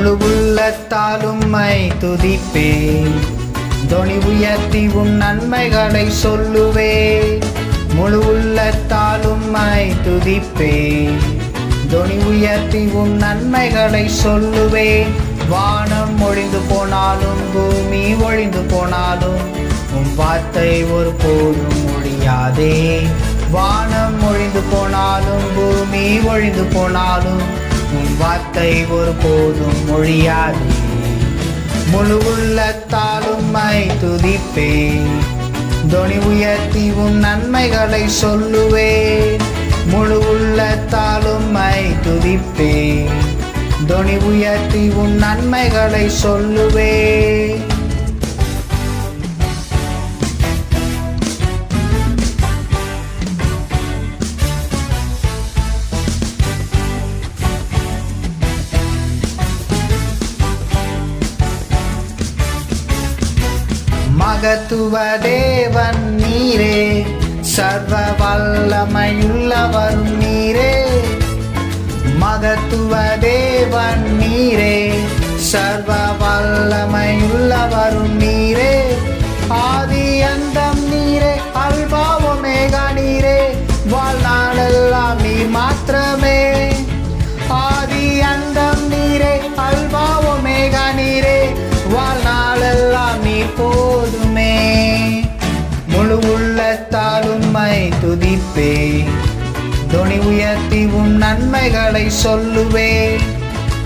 முழு உள்ளத்தாலும்மை துதிப்பே தொனி உயர்த்தி உன் நன்மைகளை சொல்லுவே முழு உள்ளத்தாலும்மை துதிப்பே தொனி உயர்த்தி உன் நன்மைகளை சொல்லுவே வானம் ஒழிந்து போனாலும் பூமி ஒழிந்து போனாலும் உன் வார்த்தை ஒரு போதும் ஒழியாதே வானம் ஒழிந்து போனாலும் பூமி ஒழிந்து போனாலும் உன் வார்த்தை ஒரு போதும் மொழியாது. முழு உள்ளத்தாலும் துதிப்பேன். துதிப்பே தொனி உயர்த்தி உன் நன்மைகளை சொல்லுவேன். முழு உள்ளத்தாலும் துதிப்பேன். துதிப்பே தொனி உயர்த்தி உன் நன்மைகளை சொல்லுவேன். மகத்துவ தேவன் நீரே. சர்வ வல்லமையுள்ளவரும் நீரே. மகத்துவ தேவன் நீரே. சர்வ வல்லமையுள்ளவரும் நீரே. ஆதி அந்த துணி தொனி உயர்த்தி உன் நன்மைகளை சொல்லுவேன்.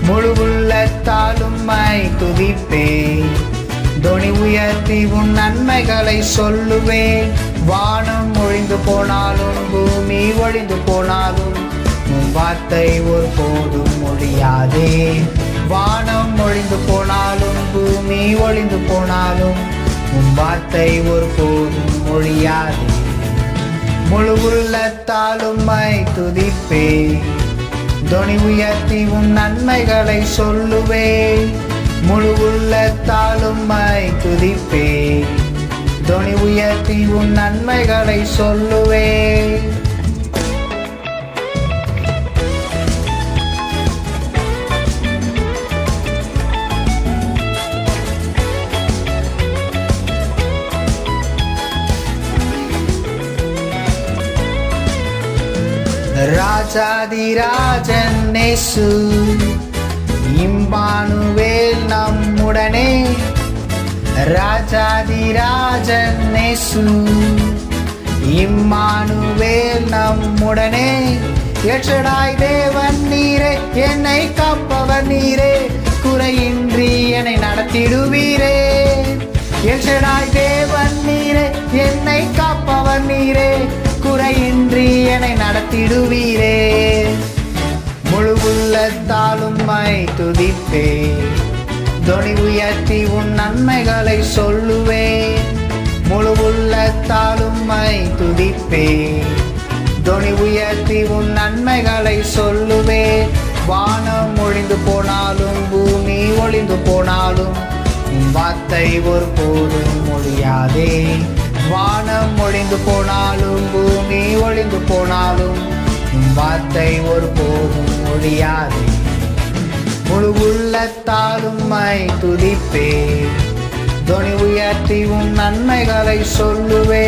முழு உள்ளத்தாலும் துதிப்பேன். துணி தொனி உயர்த்தி உன் நன்மைகளை சொல்லுவேன். வானம் ஒழிந்து போனாலும் பூமி ஒழிந்து போனாலும் உன் வார்த்தை ஒரு போதும் ஒழியாதே வானம் ஒழிந்து போனாலும் பூமி ஒழிந்து போனாலும் உன் வார்த்தை ஒரு போதும் ஒழியாதே முழு உள்ளத்தாலும் துதிப்பே தொனி உயர்த்தி உன் நன்மைகளை சொல்லுவே முழு உள்ளத்தாலும் துதிப்பே தொனி உயர்த்தி உன் நன்மைகளை சொல்லுவே ராஜாதிராஜன்னேசு இம்பானுவேல் நம்முடனே. ராஜாதிராஜன்னேசு இம்மானுவேல் நம்முடனே. எச்சடாய் தேவன் நீரே என்னை காப்பவர் நீரே. குறையின்றி என்னை நடத்திடுவீரே. எச்சடாய் என்னை நடத்திடுவீரே. முழு உள்ளத்தாலும் மை துதிப்பே தொனி உயர்த்தி உன் நன்மைகளை சொல்லுவே முழு உள்ளத்தாலும் மை துதிப்பே தொனி உயர்த்தி உன் நன்மைகளை சொல்லுவே வானம் ஒழிந்து போனாலும் பூமி ஒளிந்து போனாலும் உன் வார்த்தை ஒரு போதும் ஒழியாதே. வானம் ஒழிந்து போனாலும் பூமி வார்த்தை ஒரு போதும் முடியாது முழு உள்ளத்தாலும் மை துதிப்பே. தொனி உயர்த்தி உன் நன்மைகளை சொல்லுவே.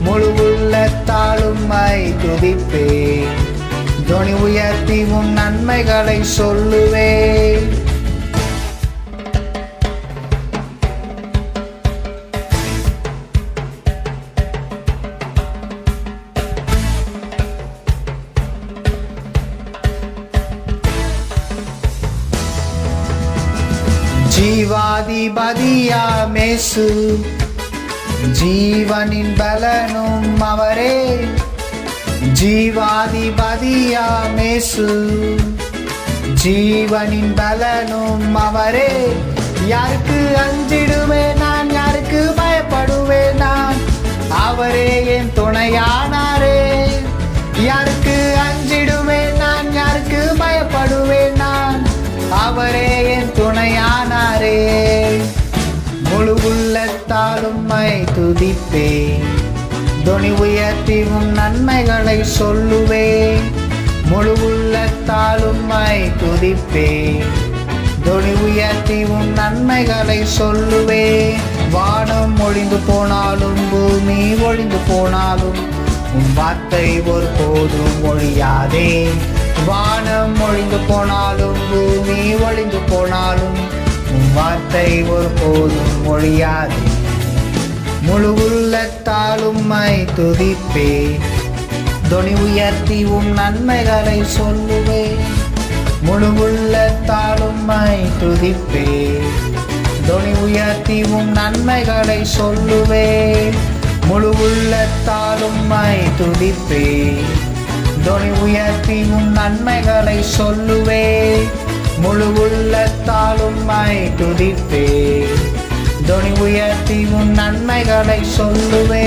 முழு உள்ளத்தாலும் மை துதிப்பே. தொனி உயர்த்தி உன் நன்மைகளை சொல்லுவே. ஜீவாதிபதியா மேசு ஜீவனின் பலனும் அவரே. ஜீவாதிபதியா மேசு ஜீவனின் பலனும் அவரே. யாருக்கு அஞ்சிடுவேன் நான் யாருக்கு பயப்படுவேன் நான்? அவரே என் துணையானாரே. உள்ளத்தாலும் மை துதிப்பேன். துணி உயர்த்தி உன் நன்மைகளை சொல்லுவேன். முழு உள்ளத்தாலும் மை துதிப்பேன். துணி உயர்த்தி உன் நன்மைகளை சொல்லுவேன். வானம் ஒழிந்து போனாலும் பூமி ஒழிந்து போனாலும் உன் வார்த்தை ஒரு போதும் ஒழியாதே. வானம் ஒழிந்து போனாலும் பூமி ஒழிந்து போனாலும் வார்த்தை ஒரு போதும் மொழியாது முழு உள்ளத்தாலும் மை துதிப்பே தொனி உயர்த்தி உன் நன்மைகளை சொல்லுவே முழு உள்ளத்தாலும் மை துதிப்பே தொனி உயர்த்தி உன் நன்மைகளை சொல்லுவே முழு உள்ளத்தாலும் மை துதிப்பே தொனி உயர்த்தி உன் நன்மைகளை சொல்லுவே முழு உள்ளத்தாலும் மை துதிப்பே துணி உயர்த்தி உன் நன்மைகளை சொல்லுவே